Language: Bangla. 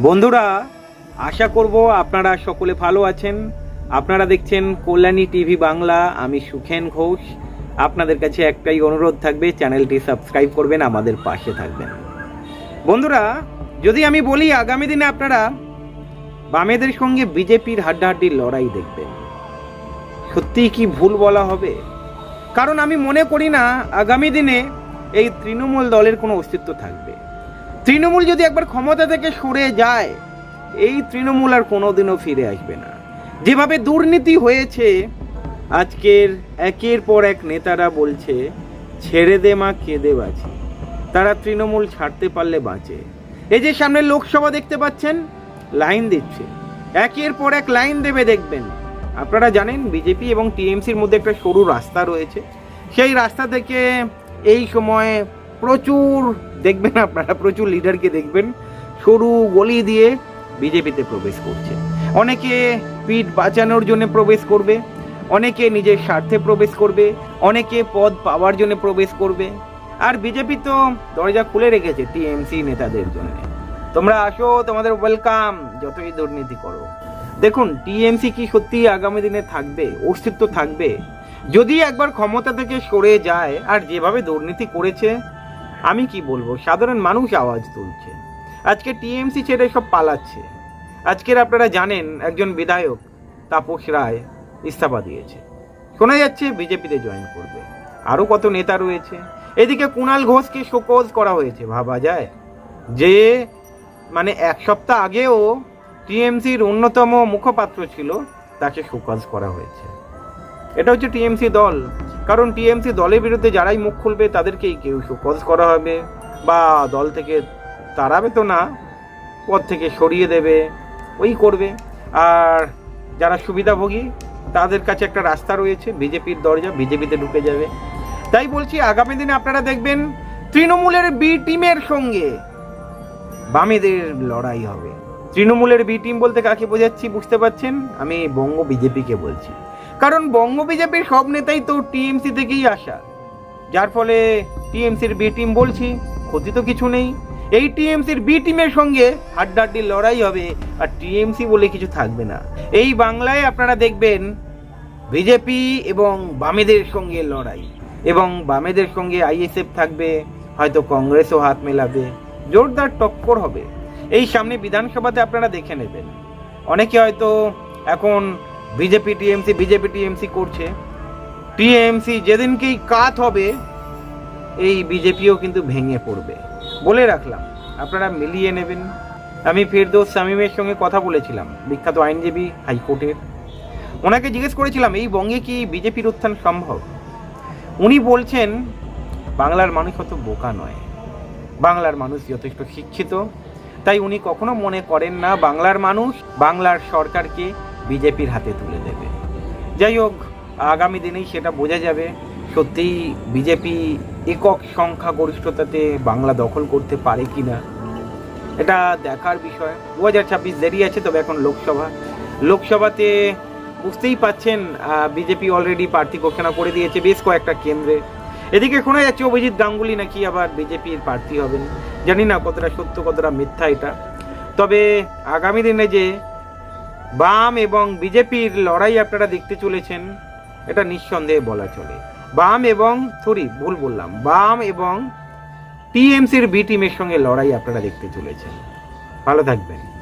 বন্ধুরা, আশা করব আপনারা সকলে ভালো আছেন। আপনারা দেখছেন কল্যাণী টিভি বাংলা, আমি সুখেন ঘোষ। আপনাদের কাছে একটাই অনুরোধ থাকবে, চ্যানেলটি সাবস্ক্রাইব করবেন, আমাদের পাশে থাকবেন। বন্ধুরা, যদি আমি বলি, আগামী দিনে আপনারা বামেদের সঙ্গে বিজেপির হাড্ডাহাড্ডির লড়াই দেখবেন। সত্যিই কি ভুল বলা হবে? কারণ আমি মনে করি না, আগামী দিনে এই তৃণমূল দলের কোনো অস্তিত্ব থাকবে। তৃণমূল যদি একবার ক্ষমতা থেকে সরে যায়, এই তৃণমূল আর কোনোদিনও ফিরে আসবে না। যেভাবে দুর্নীতি হয়েছে, আজকের একের পর এক নেতারা বলছে, ছেড়ে দে মা, কেঁদে বাঁচি। তারা তৃণমূল ছাড়তে পারলে বাঁচে। এই যে সামনে লোকসভা দেখতে পাচ্ছেন, লাইন দিচ্ছে। একের পর এক লাইন দেবে দেখবেন। আপনারা জানেন, বিজেপি এবং টিএমসির মধ্যে একটা সরু রাস্তা রয়েছে। সেই রাস্তা থেকে এই সময় প্রচুর দেখবেন আপনারা, প্রচুর লিডারকে দেখবেন। সরু গলি দিয়ে বিজেপিতে প্রবেশ করছে। অনেকে পিঠ বাঁচানোর জন্য প্রবেশ করবে, অনেকে নিজের স্বার্থে প্রবেশ করবে, অনেকে পদ পাওয়ার জন্য প্রবেশ করবে। আর বিজেপি তো দরজা খুলে রেখেছে টিএমসি নেতাদের জন্য। তোমরা আসো, তোমাদের ওয়েলকাম, যতই দুর্নীতি করো। দেখুন, টিএমসি কি সত্যি আগামী দিনে থাকবে, অস্তিত্ব থাকবে? যদি একবার ক্ষমতা থেকে সরে যায়, আর যেভাবে দুর্নীতি করেছে আমি কি বলব? সাধারণ মানুষ আওয়াজ তুলছে। আজকে টিএমসি ছেড়ে সব পালাচ্ছে। আজকের আপনারা জানেন, একজন বিধায়ক তাপস রায় ইস্তফা দিয়েছে। শোনা যাচ্ছে বিজেপিতে জয়েন করবে। আরও কত নেতা রয়েছে। এদিকে কুণাল ঘোষকে শোকজ করা হয়েছে, ভাবা যায়? যে মানে এক সপ্তাহ আগেও টিএমসির অন্যতম মুখপাত্র ছিল, তাকে শোকজ করা হয়েছে। এটা হচ্ছে টিএমসি দল। কারণ টিএমসি দলের বিরুদ্ধে যারাই মুখ খুলবে তাদেরকেই কেউ শোকজ করা হবে। বা দল থেকে তাড়াবে তো না, পদ থেকে সরিয়ে দেবে, ওই করবে। আর যারা সুবিধাভোগী, তাদের কাছে একটা রাস্তা রয়েছে, বিজেপির দরজা বিজেপিতে ঢুকে যাবে। তাই বলছি, আগামী দিনে আপনারা দেখবেন তৃণমূলের বি টিমের সঙ্গে বামেদের লড়াই হবে। তৃণমূলের বি টিম বলতে কাকে বোঝাচ্ছি বুঝতে পারছেন? আমি বঙ্গ বিজেপিকে বলছি। কারণ বঙ্গ বিজেপির সব নেতাই তো টিএমসি থেকেই আসা। যার ফলে টিএমসির বি টিম বলছি, ক্ষতি তো কিছু নেই। এই টিএমসির বি টিমের সঙ্গে হাড্ডাহাড্ডি লড়াই হবে আর টিএমসি বলে কিছু থাকবে না। এই বাংলায় আপনারা দেখবেন বিজেপি এবং বামেদের সঙ্গে লড়াই। এবং বামেদের সঙ্গে আইএসএফ থাকবে, হয়তো কংগ্রেসও হাত মেলাবে, জোরদার টক্কর হবে। এই সামনে বিধানসভাতে আপনারা দেখে নেবেন। অনেকে হয়তো এখন বিজেপি, টিএমসি বিজেপি, টিএমসি করছে। টিএমসি যেদিনকেই কাত হবে, এই বিজেপিও কিন্তু ভেঙে পড়বে। বলে রাখলাম, আপনারা মিলিয়ে নেবেন। আমি ফেরদৌস শামীমের সঙ্গে কথা বলেছিলাম, বিখ্যাত আইনজীবী হাইকোর্টের। ওনাকে জিজ্ঞেস করেছিলাম, এই বঙ্গে কি বিজেপির উত্থান সম্ভব? উনি বলছেন, বাংলার মানুষ অত বোকা নয়। বাংলার মানুষ যথেষ্ট শিক্ষিত। তাই উনি কখনো মনে করেন না, বাংলার মানুষ বাংলার সরকারকে বিজেপির হাতে তুলে দেবে। যাই হোক, আগামী দিনেই সেটা বোঝা যাবে। সত্যিই বিজেপি একক সংখ্যা গরিষ্ঠতাতে বাংলা দখল করতে পারে কি না এটা দেখার বিষয়। দু হাজার ছাব্বিশ দেরি আছে, তবে এখন লোকসভা। লোকসভাতে বুঝতেই পাচ্ছেন বিজেপি অলরেডি প্রার্থী ঘোষণা করে দিয়েছে, বেশ কয়েকটা কেন্দ্রে। এদিকে শোনা যাচ্ছে অভিজিৎ গাঙ্গুলি নাকি আবার বিজেপির প্রার্থী হবেন। জানি না কতটা সত্য, কতটা মিথ্যা এটা। তবে আগামী দিনে যে বাম এবং বিজেপির লড়াই আপনারা দেখতে চলেছেন। এটা নিঃসন্দেহে বলা চলে। বাম এবং সরি ভুল বললাম। বাম এবং টিএমসির বি টিমের সঙ্গে লড়াই আপনারা দেখতে চলেছেন। ভালো থাকবেন।